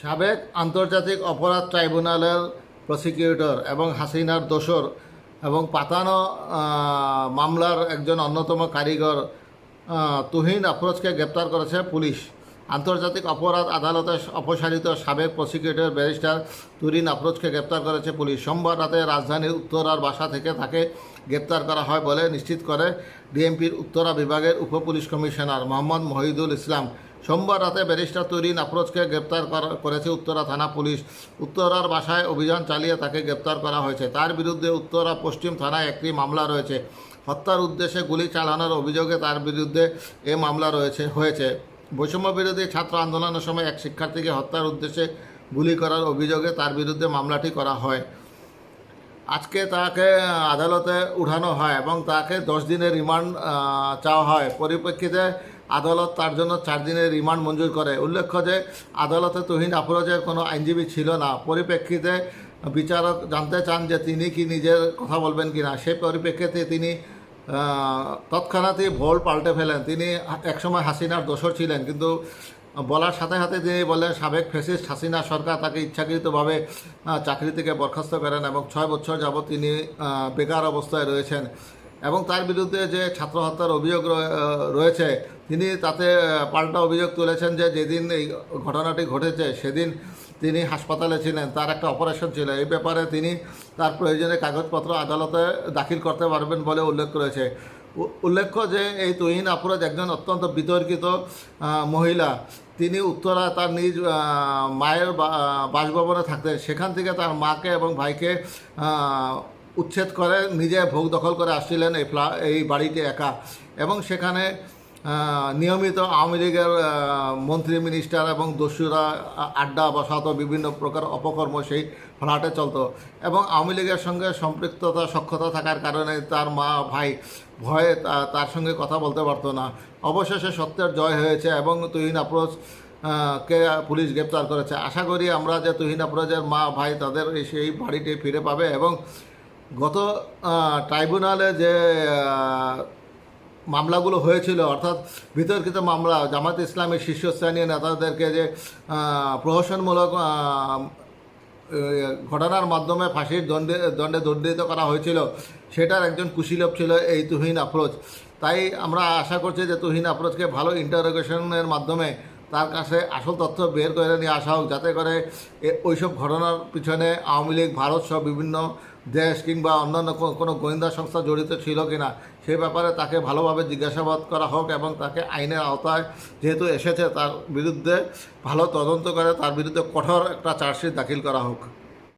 সাবেক আন্তর্জাতিক অপরাধ ট্রাইব্যুনালের প্রসিকিউটর এবং হাসিনার দোসর এবং পাতানো মামলার একজন অন্যতম কারিগর তুহিন আফরোজকে গ্রেপ্তার করেছে পুলিশ। আন্তর্জাতিক অপরাধ আদালতে অপসারিত সাবেক প্রসিকিউটর ব্যারিস্টার তুরিন আফরোজকে গ্রেপ্তার করেছে পুলিশ। সোমবার রাতে রাজধানীর উত্তরার বাসা থেকে তাকে গ্রেপ্তার করা হয় বলে নিশ্চিত করে ডিএমপির উত্তরা বিভাগের উপপুলিশ কমিশনার মোহাম্মদ মহিদুল ইসলাম। সোমবার রাতে ব্যারিস্টার তৈরিন আফরোজকে গ্রেপ্তার করা- করেছে উত্তরা থানা পুলিশ। উত্তরার বাসায় অভিযান চালিয়ে তাকে গ্রেপ্তার করা হয়েছে। তার বিরুদ্ধে উত্তরা পশ্চিম থানায় একটি মামলা রয়েছে। হত্যার উদ্দেশ্যে গুলি চালানোর অভিযোগে তার বিরুদ্ধে এ মামলা রয়েছে, হয়েছে। বৈষম্য বিরোধী ছাত্র আন্দোলনের সময় এক শিক্ষার্থীকে হত্যার উদ্দেশ্যে গুলি করার অভিযোগে তার বিরুদ্ধে মামলাটি করা হয়। আজকে তাকে আদালতে উঠানো হয় এবং তাকে দশ দিনের রিমান্ড চাওয়া হয়। পরিপ্রেক্ষিতে আদালত তার জন্য চার দিনের রিমান্ড মঞ্জুর করে। উল্লেখ্য যে, আদালতে তুহিন আফরোজের কোনো আইনজীবী ছিল না। পরিপ্রেক্ষিতে বিচারক জানতে চান যে তিনি কি নিজের কথা বলবেন কি না সেই পরিপ্রেক্ষিতে তিনি তৎক্ষণাৎই ভোল পাল্টে ফেলেন। তিনি একসময় হাসিনার দোষর ছিলেন, কিন্তু বলার সাথে সাথে তিনি বলেন সাবেক ফেসিস্ট হাসিনা সরকার তাকে ইচ্ছাকৃতভাবে চাকরি থেকে বরখাস্ত করেন এবং ছয় বছর যাবৎ তিনি বেকার অবস্থায় রয়েছেন। এবং তার বিরুদ্ধে যে ছাত্র হত্যার অভিযোগ রয়ে- রয়েছে, তিনি তাতে পাল্টা অভিযোগ তুলেছেন যে যেদিন এই ঘটনাটি ঘটেছে, সেদিন তিনি হাসপাতালে ছিলেন, তার একটা অপারেশন ছিল। এই ব্যাপারে তিনি তার প্রয়োজনে কাগজপত্র আদালতে দাখিল করতে পারবেন বলে উল্লেখ করেছে উল্লেখ্য যে এই তুহিন আফরোজ একজন অত্যন্ত বিতর্কিত মহিলা। তিনি উত্তরা তার নিজ মায়ের বাসভবনে থাকতেন। সেখান থেকে তার মাকে এবং ভাইকে উচ্ছেদ করে, নিজে ভোগ দখল করে আসছিলেন এই ফ্লা, এই বাড়িতে একা। এবং সেখানে নিয়মিত আওয়ামী লীগের মন্ত্রী, মিনিস্টার এবং দস্যুরা আড্ডা বসাতো, বিভিন্ন প্রকার অপকর্ম সেই ফ্ল্যাটে চলতো। এবং আওয়ামী লীগের সঙ্গে সম্পৃক্ততা, সক্ষতা থাকার কারণে তার মা, ভাই ভয়ে তার সঙ্গে কথা বলতে পারতো না। অবশেষে সত্যের জয় হয়েছে এবং তুহিন আফরোজ কে পুলিশ গ্রেপ্তার করেছে। আশা করি আমরা যে তুহিন আফরোজের মা, ভাই তাদের সেই বাড়িটি ফিরে পাবে এবং গত ট্রাইব্যুনালে যে মামলাগুলো হয়েছিল, অর্থাৎ বিতর্কিত মামলা, জামাত ইসলামের শীর্ষস্থানীয় নেতাদেরকে যে প্রহসনমূলক ঘটনার মাধ্যমে ফাঁসির দণ্ডে দণ্ডে দণ্ডিত করা হয়েছিল, সেটার একজন কুশীলভ ছিল এই তুহিন আফরোজ। তাই আমরা আশা করছি যে তুহিন আফরোজকে ভালো ইন্টারোগেশনের মাধ্যমে তার কাছে আসল তথ্য বের করে নিয়ে আসা হোক, যাতে করে ওইসব ঘটনার পিছনে আওয়ামী লীগ, ভারত সহ বিভিন্ন দেশ কিংবা অন্যান্য কোনো গোয়েন্দা সংস্থা জড়িত ছিল কি না সে ব্যাপারে তাকে ভালোভাবে জিজ্ঞাসাবাদ করা হোক এবং তাকে আইনের আওতায় যেহেতু এসেছে তার বিরুদ্ধে ভালো তদন্ত করে তার বিরুদ্ধে কঠোর একটা চার্জশিট দাখিল করা হোক।